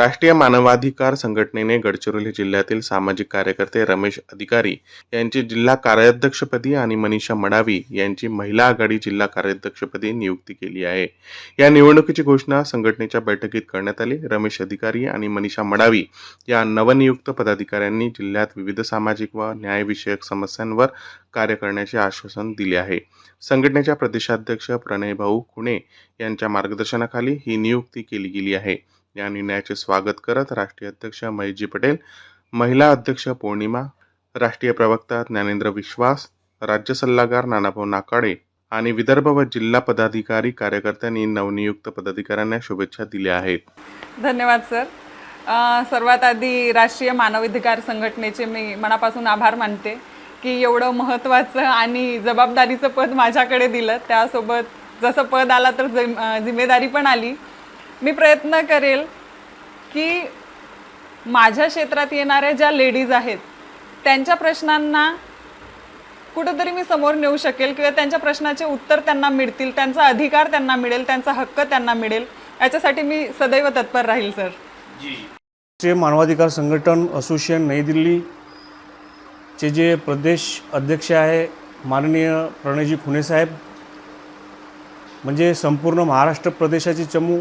राष्ट्रीय मानवाधिकार संघटनेने गडचिरोली जिल्ह्यातील सामाजिक कार्यकर्ते रमेश अधिकारी यांची जिल्हा कार्याध्यक्षपदी आणि मनीषा मडावी यांची महिला आघाडी जिल्हा कार्याध्यक्षपदी नियुक्ती केली आहे. या निवडणुकीची घोषणा संघटनेच्या बैठकीत करण्यात आली. रमेश अधिकारी आणि मनीषा मडावी या नवनियुक्त पदाधिकाऱ्यांनी जिल्ह्यात विविध सामाजिक व न्यायविषयक समस्यांवर कार्य करण्याचे आश्वासन दिले आहे. संघटनेच्या प्रदेशाध्यक्ष प्रणय भाऊ खुणे यांच्या मार्गदर्शनाखाली ही नियुक्ती केली गेली आहे. या निर्णयाचे स्वागत करत राष्ट्रीय अध्यक्ष महेशजी पटेल महिला अध्यक्ष पौर्णिमा राष्ट्रीय प्रवक्ता ज्ञानेंद्र विश्वास राज्य सल्लागार नानाभाऊ नाकाडे आणि विदर्भ व जिल्हा पदाधिकारी कार्यकर्त्यांनी नवनियुक्त पदाधिकाऱ्यांना शुभेच्छा दिल्या आहेत. धन्यवाद सर. सर्वात आधी राष्ट्रीय मानवाधिकार संघटनेचे मी मनापासून आभार मानते की एवढं महत्त्वाचं आणि जबाबदारीचं पद माझ्याकडे दिलं. त्यासोबत जसं पद आला तर जिम जिम्मेदारी पण आली. मी प्रयत्न करेल की माझ्या क्षेत्रात येणाऱ्या ज्या लेडीज आहेत त्यांच्या प्रश्नांना कुठंतरी मी समोर नेऊ शकेल किंवा त्यांच्या प्रश्नाचे उत्तर त्यांना मिळतील त्यांचा अधिकार त्यांना मिळेल त्यांचा हक्क त्यांना मिळेल याच्यासाठी मी सदैव तत्पर राहील सर. राष्ट्रीय मानवाधिकार संघटन असोसिएशन नई दिल्ली चे जे प्रदेश अध्यक्ष आहे माननीय प्रणयजी खुणे साहेब म्हणजे संपूर्ण महाराष्ट्र प्रदेशाचे चमू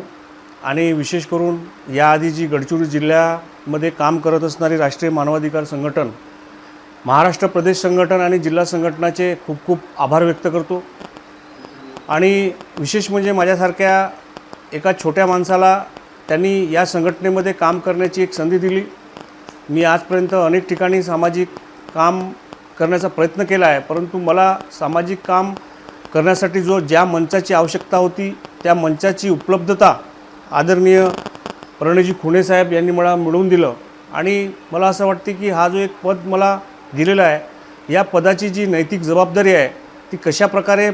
आणि विशेष करून याआधी जी गडचिरोली जिल्ह्यामध्ये काम करत असणारी राष्ट्रीय मानवाधिकार संघटन महाराष्ट्र प्रदेश संघटन आणि जिल्हा संघटनाचे खूप खूप आभार व्यक्त करतो. आणि विशेष म्हणजे माझ्यासारख्या एका छोट्या माणसाला त्यांनी या संघटनेमध्ये काम करण्याची एक संधी दिली. मी आजपर्यंत अनेक ठिकाणी सामाजिक काम करण्याचा प्रयत्न केला आहे परंतु मला सामाजिक काम करण्यासाठी जो ज्या मंचाची आवश्यकता होती त्या मंचाची उपलब्धता आदरणीय प्रणयजी खुणे साहेब यांनी मला मिळवून दिलं. आणि मला असं वाटते की हा जो एक पद मला दिलेला आहे या पदाची जी नैतिक जबाबदारी आहे ती कशाप्रकारे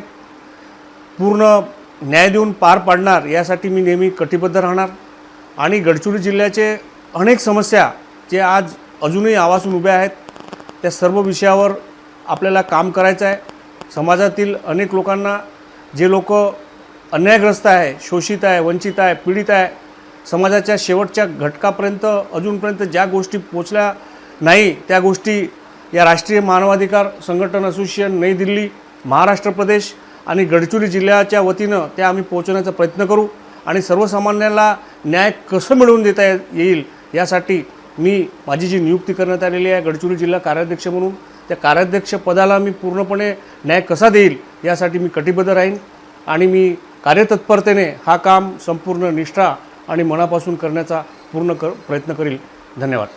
पूर्ण न्याय देऊन पार पाडणार यासाठी मी नेहमी कटिबद्ध राहणार. आणि गडचिरोली जिल्ह्याचे अनेक समस्या जे आज अजूनही आवासून उभ्या आहेत त्या सर्व विषयावर आपल्याला काम करायचं आहे. समाजातील अनेक लोकांना जे लोक अन्यायग्रस्त आहे शोषित आहे वंचित आहे पीडित आहे. समाजाच्या शेवटच्या घटकापर्यंत अजूनपर्यंत ज्या गोष्टी पोचल्या नाही त्या गोष्टी या राष्ट्रीय मानवाधिकार संघटन असोसिएशन नई दिल्ली महाराष्ट्र प्रदेश आणि गडचिरोली जिल्ह्याच्या वतीनं त्या आम्ही पोहोचवण्याचा प्रयत्न करू आणि सर्वसामान्याला न्याय कसं मिळवून देता ये- येईल यासाठी मी माझी जी नियुक्ती करण्यात आलेली आहे गडचिरोली जिल्हा कार्याध्यक्ष म्हणून त्या कार्याध्यक्ष पदाला मी पूर्णपणे न्याय कसा देईल यासाठी मी कटिबद्ध राहीन आणि मी कार्यतत्परतेने हा काम संपूर्ण निष्ठा आणि मनापासून करण्याचा पूर्ण कर प्रयत्न करील. धन्यवाद.